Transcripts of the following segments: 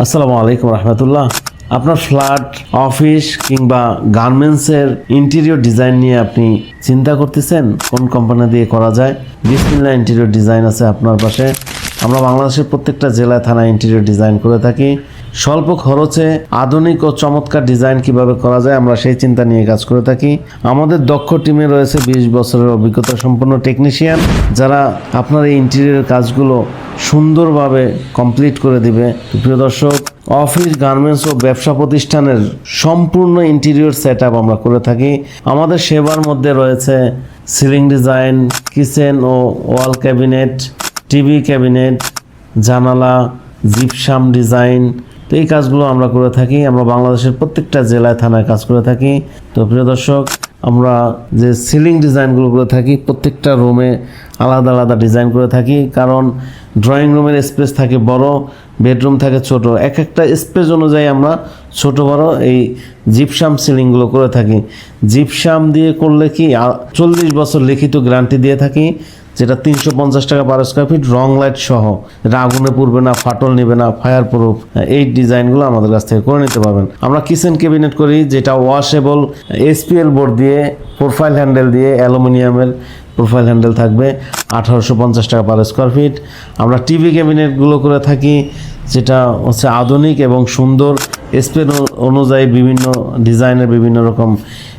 আসসালামু আলাইকুম রহমতুল্লাহ। আপনার ফ্ল্যাট, অফিস কিংবা গার্মেন্টসের ইন্টেরিয়র ডিজাইন নিয়ে আপনি চিন্তা করতেছেন? কোন কোম্পানি দিয়ে করা যায়? বিসমিল্লা ইন্টেরিয়র ডিজাইন আছে আপনার পাশে। আমরা বাংলাদেশের প্রত্যেকটা জেলায়, থানায় ইন্টেরিয়র ডিজাইন করে থাকি। স্বল্প খরচে আধুনিক ও চমৎকার ডিজাইন কীভাবে করা যায়, আমরা সেই চিন্তা নিয়ে কাজ করে থাকি। আমাদের দক্ষ টিমে রয়েছে বিশ বছরের অভিজ্ঞতা সম্পন্ন টেকনিশিয়ান, যারা আপনার এই ইন্টেরিয়র কাজগুলো সুন্দরভাবে কমপ্লিট করে দিবে। প্রিয় দর্শক, অফিস গার্মেন্টস ও ব্যবসা প্রতিষ্ঠানের সম্পূর্ণ ইন্টেরিয়র সেট আমরা করে থাকি। আমাদের সেবার মধ্যে রয়েছে সিলিং ডিজাইন কিচেন ও ওয়াল ক্যাবিনেট টিভি ক্যাবিনেট জানালা জিপসাম ডিজাইন তো এই কাজগুলো আমরা করে থাকি। আমরা বাংলাদেশের প্রত্যেকটা জেলায় থানায় কাজ করে থাকি। তো প্রিয় দর্শক আমরা যে সিলিং ডিজাইনগুলো করে থাকি, প্রত্যেকটা রুমে আলাদা আলাদা ডিজাইন করে থাকি। কারণ ড্রয়িং রুমের স্পেস থাকে বড় বেডরুম থাকে ছোট। এক একটা স্পেস অনুযায়ী আমরা ছোট, বড় এই জিপসাম সিলিংগুলো করে থাকি। জিপসাম দিয়ে করলে কি চল্লিশ বছর লিখিত গ্যারান্টি দিয়ে থাকি। যেটা তিনশো পঞ্চাশ টাকা পার স্কোয়ার ফিট রং লাইট সহ। এটা আগুনে পুড়বে না, ফাটল নেবে না ফায়ার প্রুফ এই ডিজাইনগুলো আমাদের কাছ থেকে করে নিতে পারবেন। আমরা কিচেন ক্যাবিনেট করি, যেটা ওয়াশেবল এসপিএল বোর্ড দিয়ে প্রোফাইল হ্যান্ডেল দিয়ে, অ্যালুমিনিয়ামের প্রোফাইল হ্যান্ডেল থাকবে, আঠারোশো পঞ্চাশ টাকা পার স্কোয়ার ফিট আমরা টিভি ক্যাবিনেটগুলো করে থাকি, যেটা হচ্ছে আধুনিক এবং সুন্দর স্পেন অনুযায়ী বিভিন্ন ডিজাইনের বিভিন্ন রকম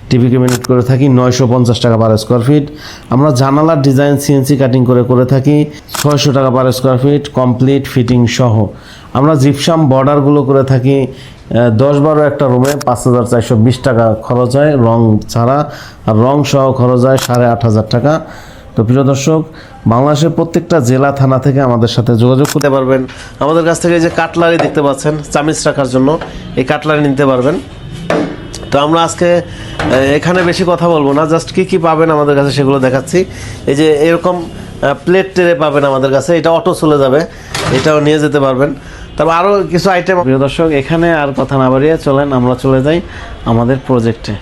টিভি ক্যাবিনেট করে থাকি। নয়শো পঞ্চাশ টাকা পার স্কোয়ার ফিট আমরা জানালার ডিজাইন সিএনসি কাটিং করে করে থাকি। ছয়শো টাকা per square feet complete fitting সহ। আমরা জিপসাম বর্ডারগুলো করে থাকি। দশ বারো একটা রুমে পাঁচ হাজার চারশো বিশ টাকা খরচ হয় রং ছাড়া। আর রং সহ খরচ হয় সাড়ে আট হাজার টাকা। তো প্রিয় দর্শক, বাংলাদেশের প্রত্যেকটা জেলা, থানা থেকে আমাদের সাথে যোগাযোগ করতে পারবেন। আমাদের কাছ থেকে যে কাটলারি দেখতে পাচ্ছেন, চামিচ রাখার জন্য এই কাটলারি নিতে পারবেন। তো আমরা আজকে এখানে বেশি কথা বলব না, জাস্ট কি কি পাবেন আমাদের কাছে সেগুলো দেখাচ্ছি। এই যে এরকম প্লেট টেরে পাবেন আমাদের কাছে, এটা অটো চলে যাবে, এটাও নিয়ে যেতে পারবেন। তবে আরও কিছু আইটেম প্রিয় দর্শক, এখানে আর কথা না বাড়িয়ে চলেন, আমরা চলে যাই আমাদের প্রজেক্টে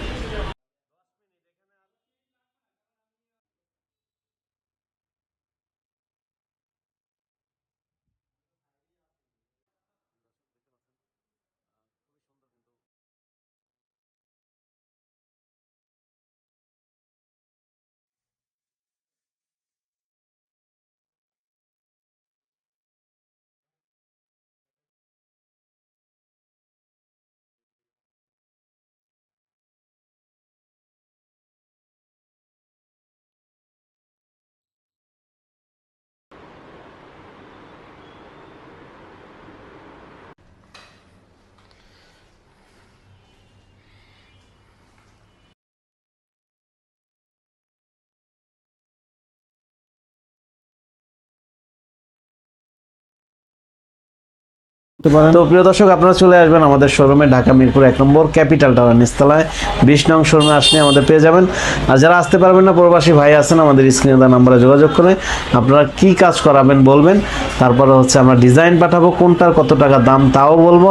তো প্রিয় দর্শক, আপনারা চলে আসবেন আমাদের শোরুমে, ঢাকা মিরপুর এক নম্বর, ক্যাপিটাল টাওয়ার নিস্তলায় বিশ নং শোরুমে আসলে আমাদের পেয়ে যাবেন। আর যারা আসতে পারবেন না, প্রবাসী ভাই আছেন, আমাদের স্ক্রিনে দেওয়া নাম্বারে যোগাযোগ করে আপনারা কি কাজ করাবেন বলবেন। তারপরে হচ্ছে আমরা ডিজাইন পাঠাবো, কোনটার কত টাকা দাম, তাও বলব।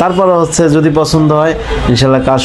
তারপরে হচ্ছে যদি পছন্দ হয়, ইনশাল্লাহ কাজ